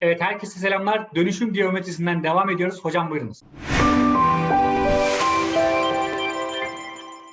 Evet herkese selamlar. Dönüşüm geometrisinden devam ediyoruz. Hocam buyurunuz.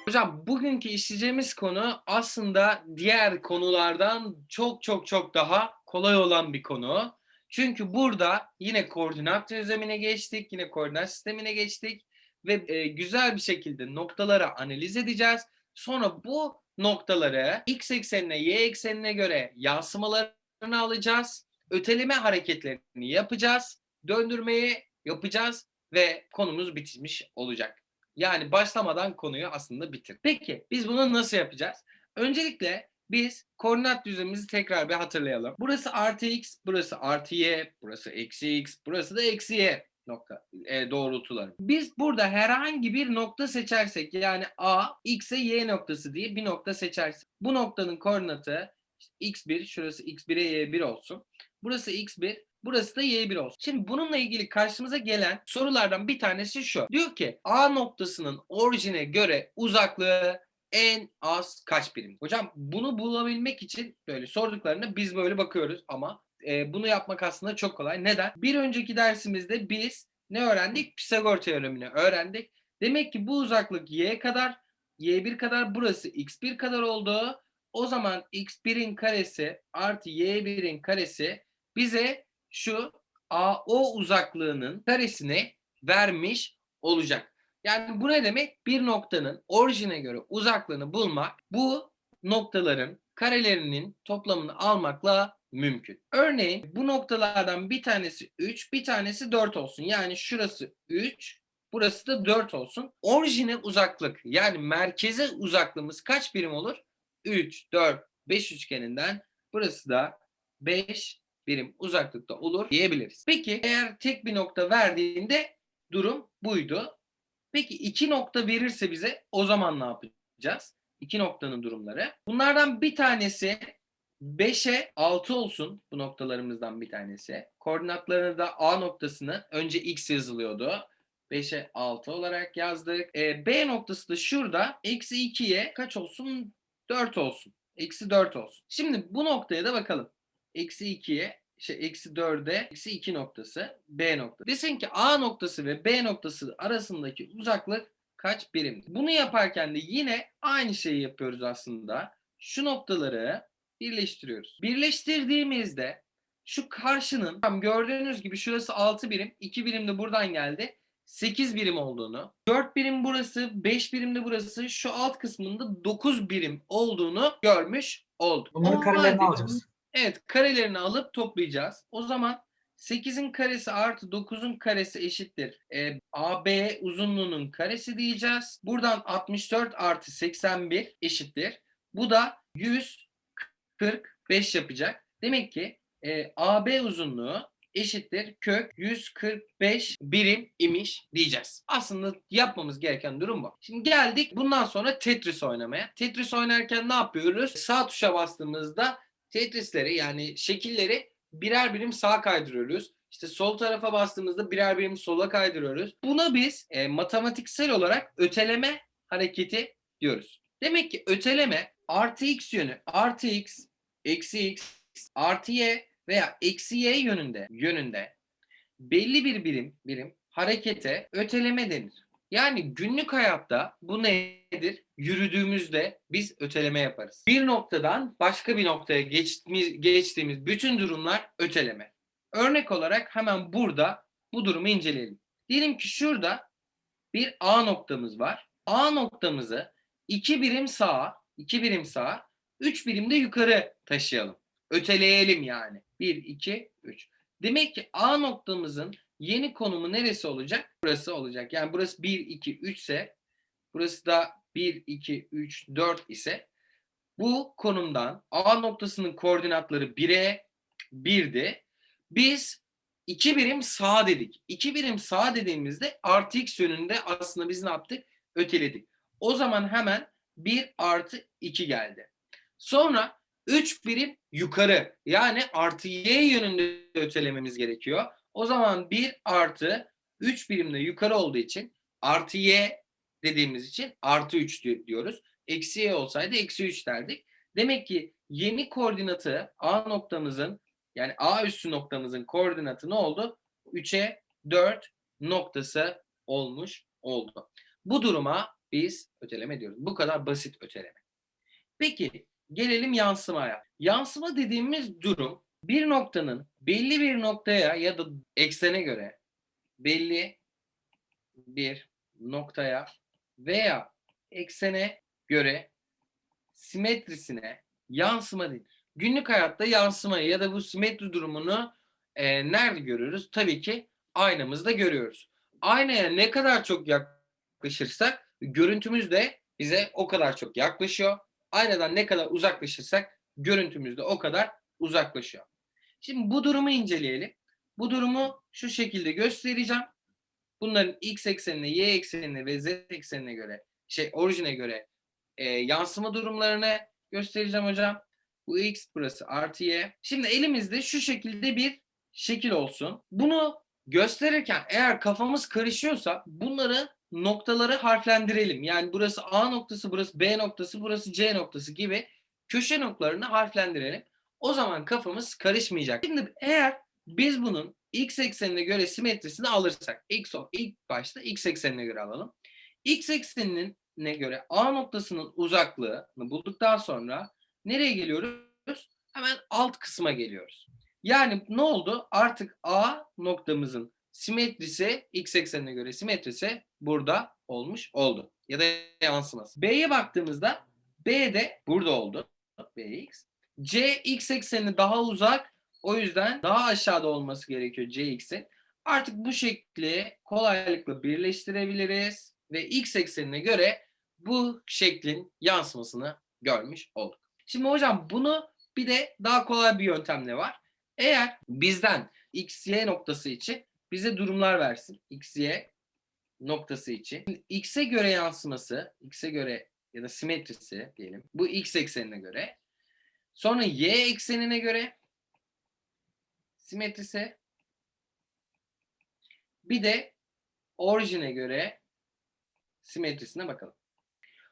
Hocam bugünkü işleyeceğimiz konu aslında diğer konulardan çok çok çok daha kolay olan bir konu. Çünkü burada yine koordinat düzlemine geçtik, yine koordinat sistemine geçtik ve e, güzel bir şekilde noktaları analiz edeceğiz. Sonra bu noktaları x eksenine, y eksenine göre yansımalarını alacağız. Öteleme hareketlerini yapacağız. Döndürmeyi yapacağız ve konumuz bitmiş olacak. Yani başlamadan konuyu aslında bitir. Peki biz bunu nasıl yapacağız? Öncelikle biz koordinat düzlemimizi tekrar bir hatırlayalım. Burası artı x, burası artı y, burası eksi x, burası da eksi y nokta e, doğrultuları. Biz burada herhangi bir nokta seçersek yani a, x'e y noktası diye bir nokta seçersek. Bu noktanın koordinatı x1, şurası x1'e y1 olsun. Burası x1, Burası da y1 olsun. Şimdi bununla ilgili karşımıza gelen sorulardan bir tanesi şu. Diyor ki A noktasının orijine göre uzaklığı en az kaç birim? Hocam bunu bulabilmek için böyle sorduklarında biz böyle bakıyoruz ama e, bunu yapmak aslında çok kolay. Neden? Bir önceki dersimizde biz ne öğrendik? Pisagor teoremini öğrendik. Demek ki bu uzaklık y kadar, y1 kadar burası x1 kadar oldu. O zaman x1'in karesi artı y1'in karesi bize şu AO uzaklığının karesini vermiş olacak. Yani bu ne demek? Bir noktanın orijine göre uzaklığını bulmak bu noktaların karelerinin toplamını almakla mümkün. Örneğin bu noktalardan bir tanesi 3, bir tanesi 4 olsun. Yani şurası 3, burası da 4 olsun. Orijine uzaklık yani merkeze uzaklığımız kaç birim olur? 3, 4, 5 üçgeninden burası da 5 birim uzaklıkta olur diyebiliriz. Peki eğer tek bir nokta verdiğinde durum buydu. Peki iki nokta verirse bize o zaman ne yapacağız? İki noktanın durumları. Bunlardan bir tanesi 5'e 6 olsun bu noktalarımızdan bir tanesi. Koordinatlarını da A noktasını önce x yazılıyordu. 5'e 6 olarak yazdık. E, B noktası da şurada. Eksi 2'ye kaç olsun? 4 olsun. Eksi 4 olsun. Şimdi bu noktaya da bakalım eksi 2'ye şey eksi 4'e eksi 2 noktası B noktası. Desin ki A noktası ve B noktası arasındaki uzaklık kaç birim? Bunu yaparken de yine aynı şeyi yapıyoruz aslında. Şu noktaları birleştiriyoruz. Birleştirdiğimizde şu karşının gördüğünüz gibi şurası 6 birim, 2 birim de buradan geldi. 8 birim olduğunu, 4 birim burası, 5 birim de burası, şu alt kısmında 9 birim olduğunu görmüş olduk. Bunların O karelerini alacağız. Evet karelerini alıp toplayacağız. O zaman 8'in karesi artı 9'un karesi eşittir. E, AB uzunluğunun karesi diyeceğiz. Buradan 64 artı 81 eşittir. Bu da 145 yapacak. Demek ki e, AB uzunluğu eşittir kök 145 birim imiş diyeceğiz. Aslında yapmamız gereken durum bu. Şimdi geldik bundan sonra Tetris oynamaya. Tetris oynarken ne yapıyoruz? Sağ tuşa bastığımızda Tetrisleri yani şekilleri birer birim sağa kaydırıyoruz. İşte sol tarafa bastığımızda birer birim sola kaydırıyoruz. Buna biz e, matematiksel olarak öteleme hareketi diyoruz. Demek ki öteleme artı x yönü artı x eksi x artı y veya eksi y yönünde yönünde belli bir birim birim harekete öteleme denir. Yani günlük hayatta bu nedir? Yürüdüğümüzde biz öteleme yaparız. Bir noktadan başka bir noktaya geçtiğimiz, geçtiğimiz bütün durumlar öteleme. Örnek olarak hemen burada bu durumu inceleyelim. Diyelim ki şurada bir A noktamız var. A noktamızı iki birim sağa, iki birim sağa, üç birim de yukarı taşıyalım. Öteleyelim yani. 1, 2, 3. Demek ki A noktamızın yeni konumu neresi olacak? Burası olacak. Yani burası 1, 2, 3 ise burası da 1, 2, 3, 4 ise bu konumdan A noktasının koordinatları 1'e 1'di. Biz 2 birim sağ dedik. 2 birim sağ dediğimizde artı x yönünde aslında biz ne yaptık? Öteledik. O zaman hemen 1 artı 2 geldi. Sonra 3 birim yukarı yani artı y yönünde ötelememiz gerekiyor. O zaman 1 artı 3 birimde yukarı olduğu için artı y dediğimiz için artı 3 di- diyoruz. Eksi y olsaydı eksi 3 derdik. Demek ki yeni koordinatı A noktamızın Yani A üssü noktamızın koordinatı ne oldu? 3'e 4 noktası olmuş oldu. Bu duruma biz öteleme diyoruz. Bu kadar basit öteleme. Peki gelelim yansımaya. Yansıma dediğimiz durum bir noktanın belli bir noktaya ya da eksene göre belli bir noktaya veya eksene göre simetrisine yansıma denir. Günlük hayatta yansımayı ya da bu simetri durumunu e, nerede görüyoruz? Tabii ki aynamızda görüyoruz. Aynaya ne kadar çok yaklaşırsak görüntümüz de bize o kadar çok yaklaşıyor. Aynadan ne kadar uzaklaşırsak görüntümüz de o kadar uzaklaşıyor. Şimdi bu durumu inceleyelim. Bu durumu şu şekilde göstereceğim. Bunların x eksenine, y eksenine ve z eksenine göre, şey orijine göre e, yansıma durumlarını göstereceğim hocam. Bu x burası artı y. Şimdi elimizde şu şekilde bir şekil olsun. Bunu gösterirken eğer kafamız karışıyorsa bunları noktaları harflendirelim. Yani burası A noktası, burası B noktası, burası C noktası gibi köşe noktalarını harflendirelim. O zaman kafamız karışmayacak. Şimdi eğer biz bunun x eksenine göre simetrisini alırsak, x o ilk başta x eksenine göre alalım. X eksenine göre A noktasının uzaklığını bulduktan sonra nereye geliyoruz? Hemen alt kısma geliyoruz. Yani ne oldu? Artık A noktamızın simetrisi x eksenine göre simetrisi burada olmuş oldu. Ya da yansıması. B'ye baktığımızda B de burada oldu. Bx. C x eksenine daha uzak. O yüzden daha aşağıda olması gerekiyor Cx'in. Artık bu şekli kolaylıkla birleştirebiliriz ve x eksenine göre bu şeklin yansımasını görmüş olduk. Şimdi hocam bunu bir de daha kolay bir yöntemle var. Eğer bizden x, y noktası için bize durumlar versin. x, y noktası için. X'e göre yansıması, x'e göre ya da simetrisi diyelim. Bu x eksenine göre. Sonra y eksenine göre simetrisi. Bir de orijine göre simetrisine bakalım.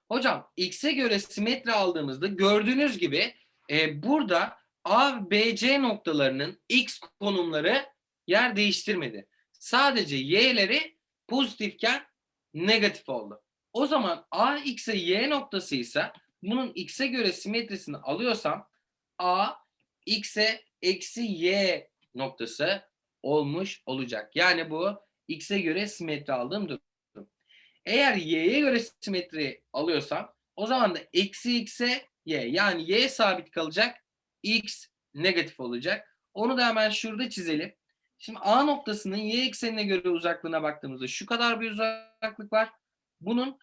Hocam x'e göre simetri aldığımızda gördüğünüz gibi e, burada A, B, C noktalarının x konumları yer değiştirmedi. Sadece y'leri pozitifken negatif oldu. O zaman A x'e y noktası ise bunun x'e göre simetrisini alıyorsam A x'e eksi y noktası olmuş olacak. Yani bu x'e göre simetri aldığım durum. Eğer y'ye göre simetri alıyorsam o zaman da eksi x'e y yani y sabit kalacak x negatif olacak. Onu da hemen şurada çizelim. Şimdi A noktasının y eksenine göre uzaklığına baktığımızda şu kadar bir uzaklık var. Bunun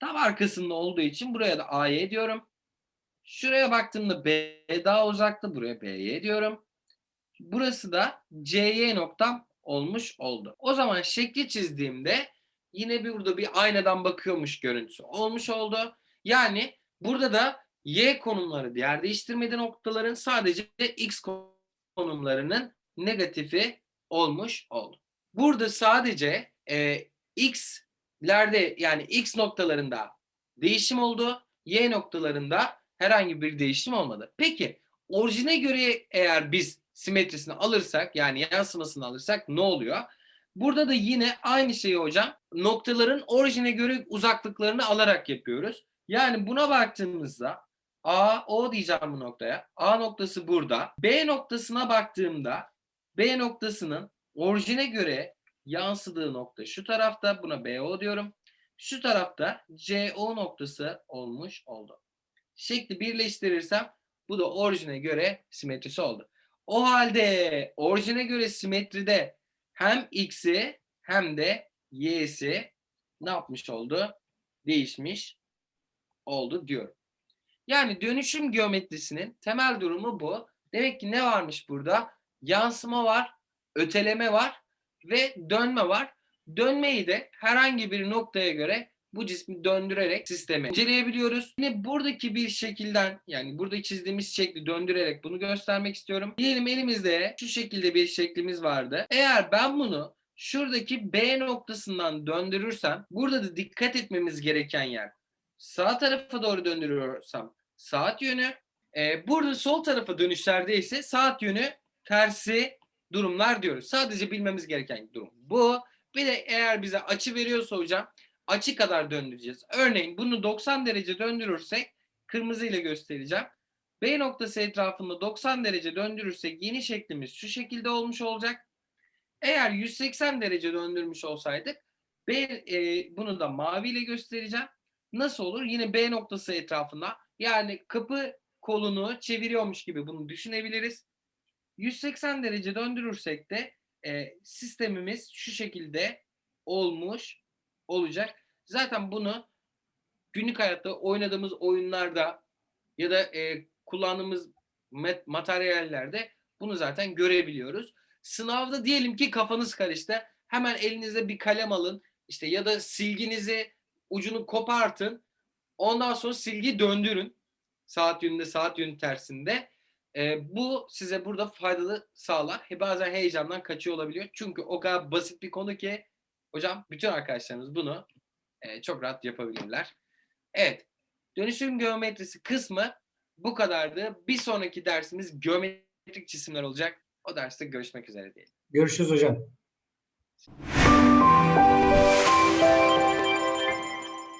tam arkasında olduğu için buraya da AY diyorum. Şuraya baktığımda B daha uzakta. Buraya BY diyorum. Burası da CY noktam olmuş oldu. O zaman şekli çizdiğimde yine bir burada bir aynadan bakıyormuş görüntüsü olmuş oldu. Yani burada da Y konumları yer değiştirmedi noktaların sadece X konumlarının negatifi olmuş oldu. Burada sadece e, X'lerde yani X noktalarında değişim oldu. Y noktalarında herhangi bir değişim olmadı. Peki orijine göre eğer biz simetrisini alırsak yani yansımasını alırsak ne oluyor? Burada da yine aynı şeyi hocam noktaların orijine göre uzaklıklarını alarak yapıyoruz. Yani buna baktığımızda A, O diyeceğim bu noktaya. A noktası burada. B noktasına baktığımda B noktasının orijine göre yansıdığı nokta şu tarafta. Buna BO diyorum. Şu tarafta CO noktası olmuş oldu. Şekli birleştirirsem bu da orijine göre simetrisi oldu. O halde orijine göre simetride hem x'i hem de y'si ne yapmış oldu? Değişmiş oldu diyorum. Yani dönüşüm geometrisinin temel durumu bu. Demek ki ne varmış burada? Yansıma var, öteleme var ve dönme var. Dönmeyi de herhangi bir noktaya göre bu cismi döndürerek sistemi inceleyebiliyoruz. Yine buradaki bir şekilden yani burada çizdiğimiz şekli döndürerek bunu göstermek istiyorum. Diyelim elimizde şu şekilde bir şeklimiz vardı. Eğer ben bunu şuradaki B noktasından döndürürsem burada da dikkat etmemiz gereken yer sağ tarafa doğru döndürüyorsam saat yönü. Ee, burada sol tarafa dönüşlerde ise saat yönü tersi durumlar diyoruz. Sadece bilmemiz gereken durum bu. Bir de eğer bize açı veriyorsa hocam açı kadar döndüreceğiz. Örneğin bunu 90 derece döndürürsek kırmızı ile göstereceğim. B noktası etrafında 90 derece döndürürsek yeni şeklimiz şu şekilde olmuş olacak. Eğer 180 derece döndürmüş olsaydık B, e, bunu da mavi ile göstereceğim. Nasıl olur? Yine B noktası etrafında yani kapı kolunu çeviriyormuş gibi bunu düşünebiliriz. 180 derece döndürürsek de e, sistemimiz şu şekilde olmuş olacak. Zaten bunu günlük hayatta oynadığımız oyunlarda ya da e, kullandığımız materyallerde bunu zaten görebiliyoruz. Sınavda diyelim ki kafanız karıştı. Hemen elinize bir kalem alın. işte ya da silginizi ucunu kopartın. Ondan sonra silgi döndürün. Saat yönünde, saat yönü tersinde. Ee, bu size burada faydalı sağlar. He, bazen heyecandan kaçıyor olabiliyor. Çünkü o kadar basit bir konu ki hocam bütün arkadaşlarımız bunu e, çok rahat yapabilirler. Evet. Dönüşüm geometrisi kısmı bu kadardı. Bir sonraki dersimiz geometrik cisimler olacak. O derste görüşmek üzere diyelim. Görüşürüz hocam.